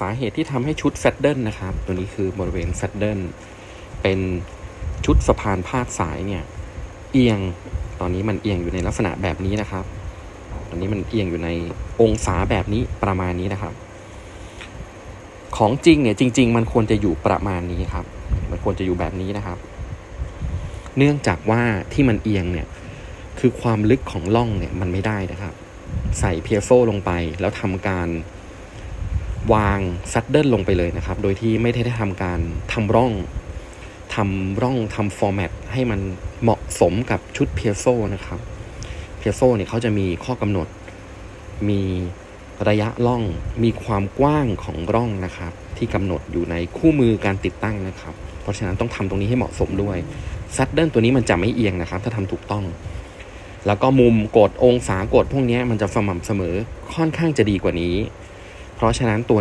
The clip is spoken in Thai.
สาเหตุที่ทำให้ชุดแฟดเดิลนะครับ ตัวนี้คือบริเวณแฟดเดิลเป็นชุดสะพานพาดสายเนี่ยเอียงตอนนี้มันเอียงอยู่ในลักษณะแบบนี้นะครับ ตอนนี้มันเอียงอยู่ในองศาแบบนี้ประมาณนี้นะครับ ของจริงเนี่ยจริง ๆ มันควรจะอยู่ประมาณนี้ครับ มันควรจะอยู่แบบนี้นะครับ เนื่องจากว่าที่มันเอียงเนี่ยคือความลึกของล่องเนี่ยมันไม่ได้นะครับ ใส่เพียโซลงไปแล้วทำการ วางซัดเดิลลงไปเลยนะครับ โดยที่ไม่ได้ทำการทำร่องทำร่องทำฟอร์แมตให้มันเหมาะสมกับชุดเพียโซนะครับเพียโซเนี่ยเขาจะมีข้อกำหนด มีระยะล่องมีความกว้างของร่องนะครับ ที่กำหนดอยู่ในคู่มือการติดตั้งนะครับ เพราะฉะนั้นต้องทำตรงนี้ให้เหมาะสมด้วยซัดเดิลตัวนี้มันจะไม่เอียงนะครับ ถ้าทำถูกต้อง แล้วก็มุมกดองศากดพวกนี้มันจะสม่ำเสมอค่อนข้างจะดีกว่านี้ เพราะฉะนั้นตัว